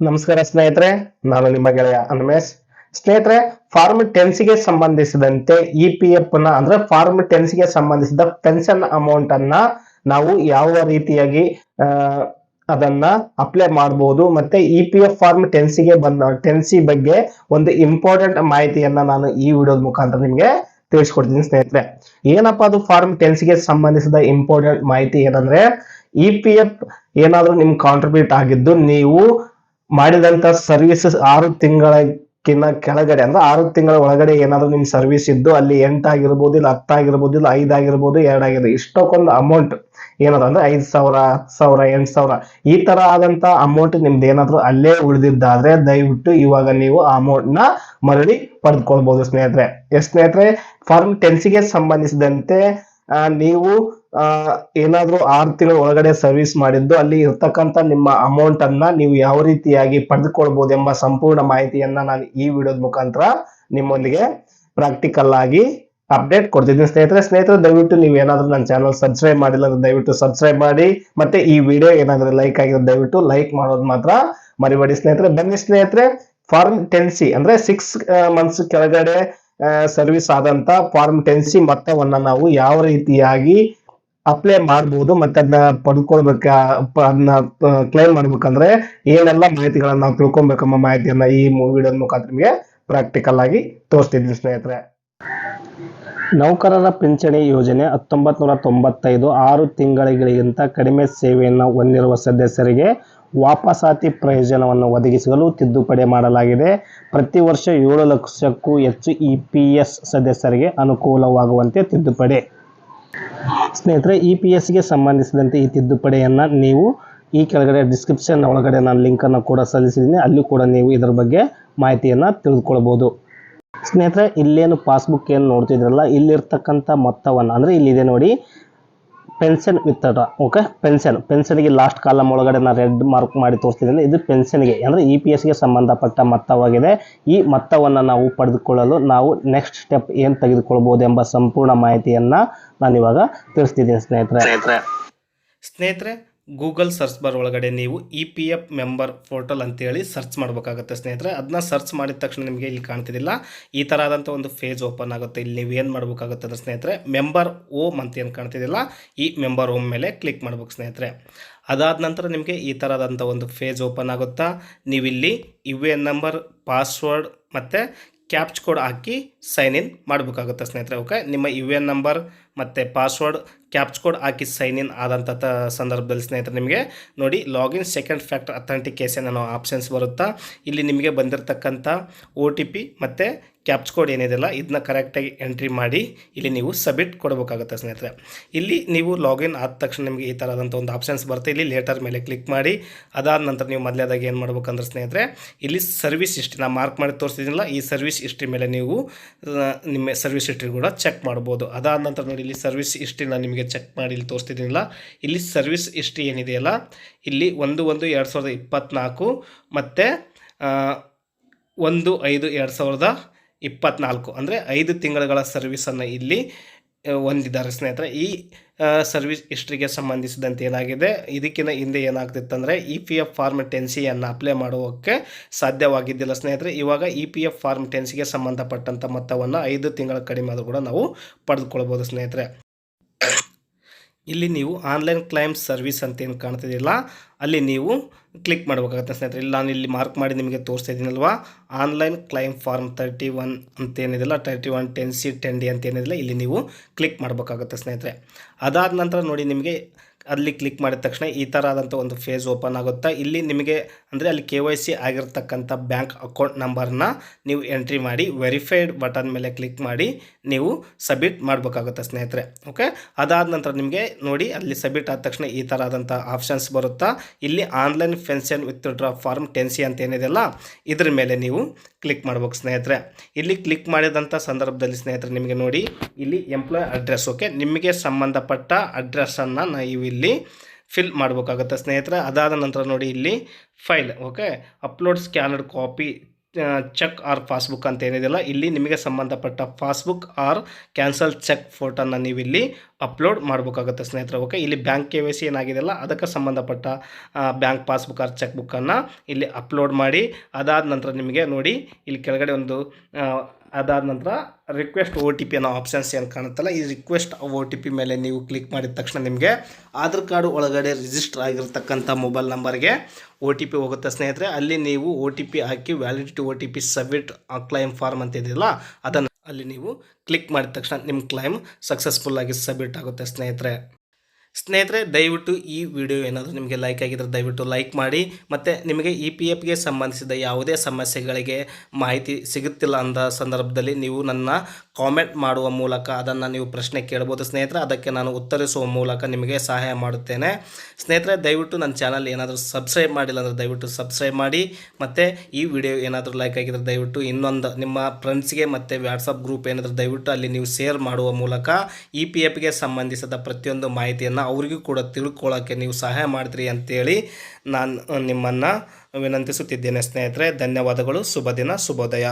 ನಮಸ್ಕಾರ ಸ್ನೇಹಿತರೆ, ನಾನು ನಿಮ್ಮ ಗೆಳೆಯ ಅನ್ಮೇಶ್ ಸ್ನೇಹಿತರೆ ಫಾರ್ಮ್ ಟೆನ್ಸ್ಗೆ ಸಂಬಂಧಿಸಿದಂತೆ ಇ ಪಿ ಎಫ್ನ ಅಂದ್ರೆ ಫಾರ್ಮ್ ಟೆನ್ಸ್ಗೆ ಸಂಬಂಧಿಸಿದ ಪೆನ್ಷನ್ ಅಮೌಂಟ್ ಅನ್ನ ನಾವು ಯಾವ ರೀತಿಯಾಗಿ ಅದನ್ನ ಅಪ್ಲೈ ಮಾಡಬಹುದು ಮತ್ತೆ ಇ ಪಿ ಎಫ್ ಫಾರ್ಮ್ ಟೆನ್ಸಿಗೆ ಬಂದ ಟೆನ್ಸಿ ಬಗ್ಗೆ ಒಂದು ಇಂಪಾರ್ಟೆಂಟ್ ಮಾಹಿತಿಯನ್ನ ನಾನು ಈ ವಿಡಿಯೋದ ಮುಖಾಂತರ ನಿಮಗೆ ತಿಳಿಸ್ಕೊಡ್ತೀನಿ ಸ್ನೇಹಿತರೆ. ಏನಪ್ಪಾ ಅದು ಫಾರ್ಮ್ ಟೆನ್ಸ್ಗೆ ಸಂಬಂಧಿಸಿದ ಇಂಪಾರ್ಟೆಂಟ್ ಮಾಹಿತಿ ಏನಂದ್ರೆ ಇ ಪಿ ಎಫ್ ಏನಾದ್ರೂ ನಿಮ್ ಕಾಂಟ್ರಿಬ್ಯೂಟ್ ಆಗಿದ್ದು ನೀವು ಮಾಡಿದಂತ ಸರ್ವಿಸಸ್ ಆರು ತಿಂಗಳಕ್ಕಿಂತ ಕೆಳಗಡೆ ಅಂದ್ರೆ ಆರು ತಿಂಗಳ ಒಳಗಡೆ ಏನಾದ್ರು ನಿಮ್ ಸರ್ವಿಸ್ ಇದ್ದು ಅಲ್ಲಿ ಎಂಟಾಗಿರ್ಬೋದು ಇಲ್ಲ ಹತ್ತಾಗಿರ್ಬೋದು ಇಲ್ಲ ಐದಾಗಿರ್ಬೋದು ಎರಡಾಗಿರ್ಬೋದು ಇಷ್ಟಕ್ಕೊಂದು ಅಮೌಂಟ್ ಏನಾದ್ರು ಅಂದ್ರೆ ಐದ್ ಸಾವಿರ ಸಾವಿರ, ಎಂಟು ಸಾವಿರ ಈ ತರ ಆದಂತ ಅಮೌಂಟ್ ನಿಮ್ದು ಏನಾದ್ರು ಅಲ್ಲೇ ಉಳಿದಿದ್ದಾದ್ರೆ ದಯವಿಟ್ಟು ಇವಾಗ ನೀವು ಆ ಅಮೌಂಟ್ನ ಮರಳಿ ಪಡೆದುಕೊಳ್ಬಹುದು ಸ್ನೇಹಿತರೆ. ಎಸ್ ಸ್ನೇಹಿತರೆ ಫಾರ್ಮ್ ಟೆನ್ಸಿಗೆ ಸಂಬಂಧಿಸಿದಂತೆ ನೀವು ಆ, ಏನಾದ್ರೂ ಆರು ತಿಂಗಳ ಒಳಗಡೆ ಸರ್ವಿಸ್ ಮಾಡಿದ್ದು ಅಲ್ಲಿ ಇರ್ತಕ್ಕಂಥ ನಿಮ್ಮ ಅಮೌಂಟ್ ಅನ್ನ ನೀವು ಯಾವ ರೀತಿಯಾಗಿ ಪಡೆದುಕೊಳ್ಬಹುದು ಎಂಬ ಸಂಪೂರ್ಣ ಮಾಹಿತಿಯನ್ನ ನಾನು ಈ ವಿಡಿಯೋದ ಮುಖಾಂತರ ನಿಮ್ಮೊಂದಿಗೆ ಪ್ರಾಕ್ಟಿಕಲ್ ಆಗಿ ಅಪ್ಡೇಟ್ ಕೊಡ್ತಿದ್ದೀನಿ. ಸ್ನೇಹಿತರೆ ಸ್ನೇಹಿತರೆ ದಯವಿಟ್ಟು ನೀವು ಏನಾದರೂ ನನ್ನ ಚಾನಲ್ ಸಬ್ಸ್ಕ್ರೈಬ್ ಮಾಡಿಲ್ಲ ಅಂದ್ರೆ ದಯವಿಟ್ಟು ಸಬ್ಸ್ಕ್ರೈಬ್ ಮಾಡಿ. ಮತ್ತೆ ಈ ವಿಡಿಯೋ ಏನಾದರೂ ಲೈಕ್ ಆಗಿದ್ರೆ ದಯವಿಟ್ಟು ಲೈಕ್ ಮಾಡೋದು ಮಾತ್ರ ಮರಿಬೇಡಿ. ಸ್ನೇಹಿತರೆ ಬನ್ನಿ ಸ್ನೇಹಿತರೆ ಫಾರ್ಮ್ ಟೆನ್ಸಿ ಅಂದ್ರೆ ಸಿಕ್ಸ್ ಮಂತ್ಸ್ ಕೆಳಗಡೆ ಸರ್ವಿಸ್ ಆದಂತ ಫಾರ್ಮ್ ಟೆನ್ಸಿ ಮೊತ್ತವನ್ನ ನಾವು ಯಾವ ರೀತಿಯಾಗಿ ಅಪ್ಲೈ ಮಾಡಬಹುದು ಮತ್ತೆ ಅದನ್ನ ಪಡ್ಕೊಳ್ಬೇಕ ಅದನ್ನ ಕ್ಲೈಮ್ ಮಾಡ್ಬೇಕಂದ್ರೆ ಏನೆಲ್ಲ ಮಾಹಿತಿಗಳನ್ನ ನಾವು ತಿಳ್ಕೊಬೇಕಮ್ಮ ಮಾಹಿತಿಯನ್ನ ಈ ವಿಡಿಯೋದ ಮುಖಾಂತರ ನಿಮಗೆ ಪ್ರಾಕ್ಟಿಕಲ್ ಆಗಿ ತೋರಿಸ್ತಿದ್ವಿ ಸ್ನೇಹಿತರೆ. ನೌಕರರ ಪಿಂಚಣಿ ಯೋಜನೆ ಹತ್ತೊಂಬತ್ತು ನೂರ ತೊಂಬತ್ತೈದು, ಆರು ತಿಂಗಳಿಗಿಂತ ಕಡಿಮೆ ಸೇವೆಯನ್ನು ಹೊಂದಿರುವ ಸದಸ್ಯರಿಗೆ ವಾಪಸಾತಿ ಪ್ರಯೋಜನವನ್ನು ಒದಗಿಸಲು ತಿದ್ದುಪಡಿ ಮಾಡಲಾಗಿದೆ. ಪ್ರತಿ ವರ್ಷ ಏಳು ಲಕ್ಷಕ್ಕೂ ಹೆಚ್ಚು ಇ ಪಿ ಎಸ್ ಸದಸ್ಯರಿಗೆ ಅನುಕೂಲವಾಗುವಂತೆ ತಿದ್ದುಪಡಿ. ಸ್ನೇಹಿತರೆ, ಇ ಪಿ ಎಸ್ಗೆ ಸಂಬಂಧಿಸಿದಂತೆ ಈ ತಿದ್ದುಪಡಿಯನ್ನು ನೀವು ಈ ಕೆಳಗಡೆ ಡಿಸ್ಕ್ರಿಪ್ಷನ್ ಒಳಗಡೆ ನಾನು ಲಿಂಕನ್ನು ಕೂಡ ಸಲ್ಲಿಸಿದ್ದೀನಿ. ಅಲ್ಲಿ ಕೂಡ ನೀವು ಇದರ ಬಗ್ಗೆ ಮಾಹಿತಿಯನ್ನು ತಿಳಿದುಕೊಳ್ಬೋದು. ಸ್ನೇಹಿತರೆ, ಇಲ್ಲೇನು ಪಾಸ್ಬುಕ್ ಏನು ನೋಡ್ತಿದ್ರಲ್ಲ, ಇಲ್ಲಿರ್ತಕ್ಕಂಥ ಮೊತ್ತವನ್ನು, ಅಂದರೆ ಇಲ್ಲಿದೆ ನೋಡಿ ಪೆನ್ಷನ್ ವಿತ್ ಓಕೆ ಪೆನ್ಷನ್ ಪೆನ್ಷನ್ಗೆ ಲಾಸ್ಟ್ ಕಾಲಮ್ ಒಳಗಡೆ ನಾನು ರೆಡ್ ಮಾರ್ಕ್ ಮಾಡಿ ತೋರಿಸ್ತಿದ್ದೀನಿ. ಇದು ಪೆನ್ಷನ್ಗೆ ಅಂದರೆ ಇ ಪಿ ಎಸ್ಗೆ ಸಂಬಂಧಪಟ್ಟ ಮೊತ್ತವಾಗಿದೆ. ಈ ಮೊತ್ತವನ್ನು ನಾವು ಪಡೆದುಕೊಳ್ಳಲು ನಾವು ನೆಕ್ಸ್ಟ್ ಸ್ಟೆಪ್ ಏನು ತೆಗೆದುಕೊಳ್ಬೋದು ಎಂಬ ಸಂಪೂರ್ಣ ಮಾಹಿತಿಯನ್ನು ನಾನು ಇವಾಗ ತಿಳಿಸ್ತಿದ್ದೀನಿ ಸ್ನೇಹಿತರೆ. ಸ್ನೇಹಿತರೆ ಗೂಗಲ್ ಸರ್ಚ್ ಬಾರ್ ಒಳಗಡೆ ನೀವು E P F member portal ಅಂತೇಳಿ ಸರ್ಚ್ ಮಾಡಬೇಕಾಗುತ್ತೆ ಸ್ನೇಹಿತರೆ. ಅದನ್ನ ಸರ್ಚ್ ಮಾಡಿದ ತಕ್ಷಣ ನಿಮಗೆ ಇಲ್ಲಿ ಕಾಣ್ತಿದ್ದಿಲ್ಲ ಈ ಥರ ಆದಂಥ ಒಂದು ಫೇಜ್ ಓಪನ್ ಆಗುತ್ತೆ. ಇಲ್ಲಿ ನೀವು ಏನು ಮಾಡಬೇಕಾಗುತ್ತೆ ಅಂದ್ರೆ ಸ್ನೇಹಿತರೆ, ಮೆಂಬರ್ ಓಮ್ ಅಂತ ಏನು ಕಾಣ್ತಿದ್ದಿಲ್ಲ ಈ ಮೆಂಬರ್ ಓಮ್ ಮೇಲೆ ಕ್ಲಿಕ್ ಮಾಡ್ಬೇಕು ಸ್ನೇಹಿತರೆ. ಅದಾದ ನಂತರ ನಿಮಗೆ ಈ ಥರದಂಥ ಒಂದು ಫೇಜ್ ಓಪನ್ ಆಗುತ್ತಾ, ನೀವಿಲ್ಲಿ ಯು ಎನ್ ನಂಬರ್, ಪಾಸ್ವರ್ಡ್ ಮತ್ತು ಕ್ಯಾಪ್ಚ್ ಕೋಡ್ ಹಾಕಿ ಸೈನ್ ಇನ್ ಮಾಡಬೇಕಾಗುತ್ತೆ ಸ್ನೇಹಿತರೆ. ಓಕೆ ನಿಮ್ಮ ಯು ಎನ್ ನಂಬರ್ ಮತ್ತು ಪಾಸ್ವರ್ಡ್ ಕ್ಯಾಪ್ಚ್ ಕೋಡ್ ಹಾಕಿ ಸೈನ್ ಇನ್ ಆದಂಥ ಸಂದರ್ಭದಲ್ಲಿ ಸ್ನೇಹಿತರೆ ನಿಮಗೆ ನೋಡಿ ಲಾಗಿನ್ ಸೆಕೆಂಡ್ ಫ್ಯಾಕ್ಟರ್ ಅಥೆಂಟಿಕೇಶನ್ ಅನ್ನೋ ಆಪ್ಷನ್ಸ್ ಬರುತ್ತಾ? ಇಲ್ಲಿ ನಿಮಗೆ ಬಂದಿರತಕ್ಕಂಥ ಒ ಟಿ ಪಿ ಮತ್ತು ಕ್ಯಾಪ್ಚ್ ಕೋಡ್ ಏನಿದೆಯಲ್ಲ ಇದನ್ನ ಕರೆಕ್ಟಾಗಿ ಎಂಟ್ರಿ ಮಾಡಿ ಇಲ್ಲಿ ನೀವು ಸಬ್ಮಿಟ್ ಕೊಡಬೇಕಾಗುತ್ತೆ ಸ್ನೇಹಿತರೆ. ಇಲ್ಲಿ ನೀವು ಲಾಗಿನ್ ಆದ ತಕ್ಷಣ ನಿಮಗೆ ಈ ಥರದಂಥ ಒಂದು ಆಪ್ಷನ್ಸ್ ಬರುತ್ತೆ. ಇಲ್ಲಿ ಲೇಟರ್ ಮೇಲೆ ಕ್ಲಿಕ್ ಮಾಡಿ, ಅದಾದ ನಂತರ ನೀವು ಮೊದಲೇದಾಗಿ ಏನು ಮಾಡ್ಬೇಕಂದ್ರೆ ಸ್ನೇಹಿತರೆ, ಇಲ್ಲಿ ಸರ್ವಿಸ್ ಹಿಸ್ಟ್ರಿ ನಾನು ಮಾರ್ಕ್ ಮಾಡಿ ತೋರಿಸಿದ್ದೀನಲ್ಲ ಈ ಸರ್ವಿಸ್ ಹಿಸ್ಟ್ರಿ ಮೇಲೆ ನೀವು ನಿಮ್ಮ ಸರ್ವಿಸ್ ಹಿಸ್ಟ್ರಿ ಕೂಡ ಚೆಕ್ ಮಾಡ್ಬೋದು. ಅದಾದ ನಂತರ ನೋಡಿ, ಇಲ್ಲಿ ಸರ್ವಿಸ್ ಹಿಸ್ಟ್ರಿ ನಾನು ನಿಮಗೆ ಚೆಕ್ ಮಾಡಿ ಇಲ್ಲಿ ತೋರಿಸ್ತಿದ್ದೀನಲ್ಲ ಇಲ್ಲಿ ಸರ್ವಿಸ್ ಹಿಸ್ಟ್ರಿ ಏನಿದೆಯಲ್ಲ, ಇಲ್ಲಿ ಒಂದು ಒಂದು, ಎರಡು ಸಾವಿರದ ಇಪ್ಪತ್ತ್ನಾಲ್ಕು ಮತ್ತು ಒಂದು, ಐದು, ಎರಡು ಸಾವಿರದ ಇಪ್ಪತ್ತ್ನಾಲ್ಕು ಅಂದರೆ ಐದು ತಿಂಗಳುಗಳ ಸರ್ವಿಸನ್ನು ಇಲ್ಲಿ ಹೊಂದಿದ್ದಾರೆ ಸ್ನೇಹಿತರೆ. ಈ ಸರ್ವಿಸ್ ಹಿಸ್ಟ್ರಿಗೆ ಸಂಬಂಧಿಸಿದಂತೆ ಏನಾಗಿದೆ? ಇದಕ್ಕಿಂತ ಹಿಂದೆ ಏನಾಗ್ತಿತ್ತಂದರೆ ಇ ಪಿ ಎಫ್ ಫಾರ್ಮ್ ಟೆನ್ಸಿಯನ್ನು ಅಪ್ಲೈ ಮಾಡೋಕ್ಕೆ ಸಾಧ್ಯವಾಗಿದ್ದಿಲ್ಲ ಸ್ನೇಹಿತರೆ. ಇವಾಗ ಇ ಪಿ ಎಫ್ ಫಾರ್ಮ್ ಟೆನ್ಸಿಗೆ ಸಂಬಂಧಪಟ್ಟಂಥ ಮೊತ್ತವನ್ನು ಐದು ತಿಂಗಳ ಕಡಿಮೆ ಆದರೂ ಕೂಡ ನಾವು ಪಡೆದುಕೊಳ್ಬೋದು ಸ್ನೇಹಿತರೆ. ಇಲ್ಲಿ ನೀವು ಆನ್ಲೈನ್ ಕ್ಲೈಮ್ ಸರ್ವಿಸ್ ಅಂತ ಏನು ಕಾಣ್ತಿದ್ದಿಲ್ಲ ಅಲ್ಲಿ ನೀವು ಕ್ಲಿಕ್ ಮಾಡಬೇಕಾಗತ್ತೆ ಸ್ನೇಹಿತರೆ. ಇಲ್ಲಿ ನಾನು ಇಲ್ಲಿ ಮಾರ್ಕ್ ಮಾಡಿ ನಿಮಗೆ ತೋರಿಸ್ತಾ ಇದ್ದೀನಲ್ವಾ? Online claim form thirty one ಅಂತ ಏನಿದೆಲ್ಲ thirty one ten C ten D ಅಂತ ಏನಿದೆಲ್ಲ ಇಲ್ಲಿ ನೀವು ಕ್ಲಿಕ್ ಮಾಡಬೇಕಾಗುತ್ತೆ ಸ್ನೇಹಿತರೆ. ಅದಾದ ನಂತರ ನೋಡಿ ನಿಮಗೆ ಅಲ್ಲಿ ಕ್ಲಿಕ್ ಮಾಡಿದ ತಕ್ಷಣ ಈ ಥರ ಆದಂಥ ಒಂದು ಫೇಸ್ ಓಪನ್ ಆಗುತ್ತಾ, ಇಲ್ಲಿ ನಿಮಗೆ ಅಂದರೆ ಅಲ್ಲಿ ಕೆ ವೈ ಸಿ ಆಗಿರ್ತಕ್ಕಂಥ ಬ್ಯಾಂಕ್ ಅಕೌಂಟ್ ನಂಬರ್ನ ನೀವು ಎಂಟ್ರಿ ಮಾಡಿ ವೆರಿಫೈಡ್ ಬಟನ್ ಮೇಲೆ ಕ್ಲಿಕ್ ಮಾಡಿ ನೀವು ಸಬ್ಮಿಟ್ ಮಾಡಬೇಕಾಗುತ್ತೆ ಸ್ನೇಹಿತರೆ ಓಕೆ ಅದಾದ ನಂತರ ನಿಮಗೆ ನೋಡಿ ಅಲ್ಲಿ ಸಬ್ಮಿಟ್ ಆದ ತಕ್ಷಣ ಈ ಥರ ಆದಂಥ ಆಪ್ಷನ್ಸ್ ಬರುತ್ತಾ, ಇಲ್ಲಿ online pension withdraw form ten C ಅಂತ ಏನಿದೆಯಲ್ಲ ಇದ್ರ ಮೇಲೆ ನೀವು ಕ್ಲಿಕ್ ಮಾಡ್ಬೇಕು ಸ್ನೇಹಿತರೆ. ಇಲ್ಲಿ ಕ್ಲಿಕ್ ಮಾಡಿದಂಥ ಸಂದರ್ಭದಲ್ಲಿ ಸ್ನೇಹಿತರೆ ನಿಮಗೆ ನೋಡಿ, ಇಲ್ಲಿ ಎಂಪ್ಲಾಯ್ ಅಡ್ರೆಸ್ ಓಕೆ ನಿಮಗೆ ಸಂಬಂಧಪಟ್ಟ ಅಡ್ರೆಸ್ಸನ್ನು ನಾವು ಇಲ್ಲಿ ಫಿಲ್ ಮಾಡಬೇಕಾಗುತ್ತೆ ಸ್ನೇಹಿತರೆ. ಅದಾದ ನಂತರ ನೋಡಿ ಇಲ್ಲಿ file okay upload scanned copy cheque or passbook ಅಂತ ಏನಿದೆಯಲ್ಲ, ಇಲ್ಲಿ ನಿಮಗೆ ಸಂಬಂಧಪಟ್ಟ ಪಾಸ್ಬುಕ್ ಆರ್ ಕ್ಯಾನ್ಸಲ್ ಚೆಕ್ ಫೋಟೋನ ನೀವು ಇಲ್ಲಿ ಅಪ್ಲೋಡ್ ಮಾಡಬೇಕಾಗುತ್ತೆ ಸ್ನೇಹಿತರೆ ಓಕೆ ಇಲ್ಲಿ ಬ್ಯಾಂಕ್ ಕೆ ವೈ ಸಿ ಏನಾಗಿದೆಯಲ್ಲ, ಅದಕ್ಕೆ ಸಂಬಂಧಪಟ್ಟ ಬ್ಯಾಂಕ್ ಪಾಸ್ಬುಕ್ ಆರ್ ಚೆಕ್ ಬುಕ್ಕನ್ನು ಇಲ್ಲಿ ಅಪ್ಲೋಡ್ ಮಾಡಿ, ಅದಾದ ನಂತರ ನಿಮಗೆ ನೋಡಿ ಇಲ್ಲಿ ಕೆಳಗಡೆ ಒಂದು ಅದಾದ ನಂತರ ರಿಕ್ವೆಸ್ಟ್ ಓ ಟಿ ಪಿ ಅನ್ನೋ ಆಪ್ಷನ್ಸ್ ಏನು ಕಾಣುತ್ತಲ್ಲ, ಈ ರಿಕ್ವೆಸ್ಟ್ ಓ ಟಿ ಪಿ ಮೇಲೆ ನೀವು ಕ್ಲಿಕ್ ಮಾಡಿದ ತಕ್ಷಣ ನಿಮಗೆ ಆಧಾರ್ ಕಾರ್ಡ್ ಒಳಗಡೆ ರಿಜಿಸ್ಟರ್ ಆಗಿರ್ತಕ್ಕಂಥ ಮೊಬೈಲ್ ನಂಬರ್ಗೆ ಒ ಟಿ ಪಿ ಹೋಗುತ್ತೆ. ಸ್ನೇಹಿತರೆ, ಅಲ್ಲಿ ನೀವು ಒ ಟಿ ಪಿ ಹಾಕಿ validity O T P submit claim form ಅಂತ ಇದೆಯಲ್ಲ, ಅದನ್ನು ಅಲ್ಲಿ ನೀವು ಕ್ಲಿಕ್ ಮಾಡಿದ ತಕ್ಷಣ ನಿಮ್ಮ ಕ್ಲೈಮ್ ಸಕ್ಸಸ್ಫುಲ್ಲಾಗಿ ಸಬ್ಮಿಟ್ ಆಗುತ್ತೆ ಸ್ನೇಹಿತರೆ. ಸ್ನೇಹಿತರೆ, ದಯವಿಟ್ಟು ಈ ವಿಡಿಯೋ ಏನಾದರೂ ನಿಮಗೆ ಲೈಕ್ ಆಗಿದ್ರೆ ದಯವಿಟ್ಟು ಲೈಕ್ ಮಾಡಿ. ಮತ್ತು ನಿಮಗೆ ಇ ಪಿ ಎಫ್ಗೆ ಸಂಬಂಧಿಸಿದ ಯಾವುದೇ ಸಮಸ್ಯೆಗಳಿಗೆ ಮಾಹಿತಿ ಸಿಗುತ್ತಿಲ್ಲ ಅಂದ ಸಂದರ್ಭದಲ್ಲಿ ನೀವು ನನ್ನ ಕಾಮೆಂಟ್ ಮಾಡುವ ಮೂಲಕ ಅದನ್ನು ನೀವು ಪ್ರಶ್ನೆ ಕೇಳ್ಬೋದು ಸ್ನೇಹಿತರೆ. ಅದಕ್ಕೆ ನಾನು ಉತ್ತರಿಸುವ ಮೂಲಕ ನಿಮಗೆ ಸಹಾಯ ಮಾಡುತ್ತೇನೆ. ಸ್ನೇಹಿತರೆ, ದಯವಿಟ್ಟು ನನ್ನ ಚಾನಲ್ ಏನಾದರೂ ಸಬ್ಸ್ಕ್ರೈಬ್ ಮಾಡಿಲ್ಲ ಅಂದರೆ ದಯವಿಟ್ಟು ಸಬ್ಸ್ಕ್ರೈಬ್ ಮಾಡಿ. ಮತ್ತು ಈ ವಿಡಿಯೋ ಏನಾದರೂ ಲೈಕ್ ಆಗಿದ್ರೆ ದಯವಿಟ್ಟು ಇನ್ನೊಂದು ನಿಮ್ಮ ಫ್ರೆಂಡ್ಸ್ಗೆ ಮತ್ತು ವ್ಯಾಟ್ಸಪ್ ಗ್ರೂಪ್ ಏನಾದರೂ ದಯವಿಟ್ಟು ಅಲ್ಲಿ ನೀವು ಶೇರ್ ಮಾಡುವ ಮೂಲಕ ಇ ಪಿ ಎಫ್ಗೆ ಸಂಬಂಧಿಸಿದ ಪ್ರತಿಯೊಂದು ಮಾಹಿತಿಯನ್ನು ಅವರಿಗೂ ಕೂಡ ತಿಳ್ಕೊಳ್ಳೋಕ್ಕೆ ನೀವು ಸಹಾಯ ಮಾಡ್ತೀರಿ ಅಂತೇಳಿ ನಾನು, ನಿಮ್ಮನ್ನು ವಿನಂತಿಸುತ್ತಿದ್ದೇನೆ ಸ್ನೇಹಿತರೆ. ಧನ್ಯವಾದಗಳು. ಶುಭ ದಿನ. ಶುಭೋದಯ.